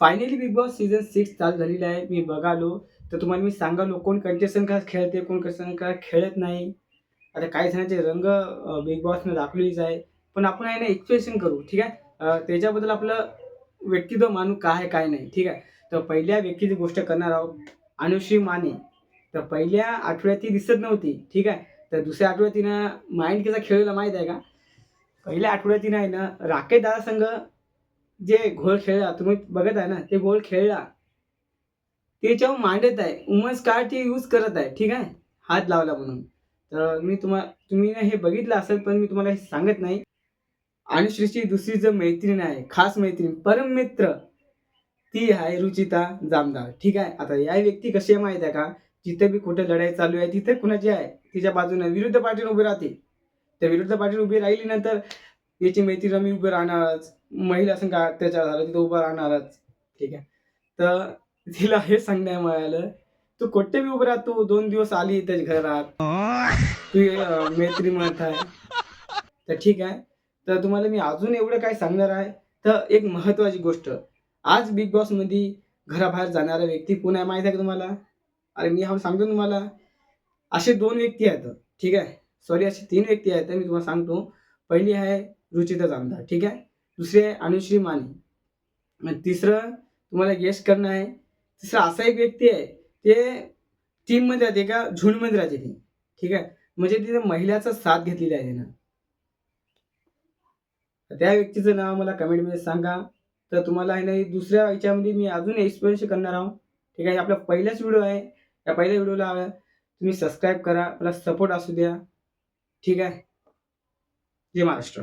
Finally Bigg Boss season six चालू झालेलं आहे. मी बघालो. तर तुम्हाला मी सांगालो कोण कंटेस्टंट का खेळते कोण कंटेस्टंट का खेळत नाही? आता काही जणांचे रंग बिग बॉसनं दाखवलीच आहे. पण आपण आहे ना एक्सप्रेशन करू ठीक आहे? त्याच्याबद्दल आपलं व्यक्तित्व मानू काय आहे काय नाही ठीक आहे? तर पहिल्या व्यक्तीची गोष्ट करणार आहोत अनुश्री माने. तर पहिल्या आठवड्यात ती दिसत नव्हती ठीक आहे? तर दुसऱ्या आठवड्यात तिनं माइंड कसा खेळलेला माहीत आहे का? पहिल्या आठवड्यात तिनं आहे ना राकेश दादा संघ जे घोळ खेळला तुम्ही बघत आहे ना ते घोळ खेळला. त्याच्यावर मांडत आहे उमन्स कार्डची यूज करत आहे ठीक आहे? हात लावला म्हणून. तर मी तुम्हा तुम्ही हे बघितलं असेल पण मी तुम्हाला हे सांगत नाही. अनुश्रीची दुसरी जर मैत्रीण आहे खास मैत्रीण परम मित्र ती आहे रुचिता जामदार ठीक आहे? आता या व्यक्ती कशी आहे माहिती आहे का? जिथे बी कुठे लढाई चालू आहे तिथे कुणाची आहे? तिच्या बाजूने विरुद्ध पार्टीने उभी राहते त्या विरुद्ध पार्टीने उभी राहिली नंतर याची मैत्री मी उभं राहणारच. महिला संघ अत्याचार झाला तिथं उभं राहणारच. ठीक आहे. तर तिला हे सांगण्या मिळालं तू कुठे बी उभं राहतो दोन दिवस आली त्याच्या घरात. तू मैत्री म्हणत आहे. तर ठीक आहे. तर तुम्हाला मी अजून एवढं काय सांगणार आहे. तर एक महत्वाची गोष्ट आज बिग बॉसमध्ये घराबाहेर जाणारा व्यक्ती कोण आहे माहिती आहे का तुम्हाला? अरे मी हा सांगतो तुम्हाला. असे दोन व्यक्ती आहेत. ठीक आहे. सॉरी असे तीन व्यक्ती आहेत मी तुम्हाला सांगतो. पहिली आहे रुचिता जामदार ठीक आहे? दुसरे आहे अनुश्री माने. तिसरं तुम्हाला गेस्ट करणं आहे. तिसरं असा एक व्यक्ती आहे ते टीममध्ये राहते का झुंडमध्ये राहते ती. ठीक आहे? म्हणजे तिथे महिलाचा साथ घेतलेला आहे त्यानं त्या व्यक्तीचं नाव मला कमेंटमध्ये सांगा. तर तुम्हाला आहे ना दुसऱ्या याच्यामध्ये मी अजून एक्सपिरियन्स करणार आहोत ठीक आहे? आपला पहिलाच व्हिडिओ आहे. या पहिल्या व्हिडिओला तुम्ही सबस्क्राईब करा. मला सपोर्ट असू द्या. ठीक आहे? जय महाराष्ट्र.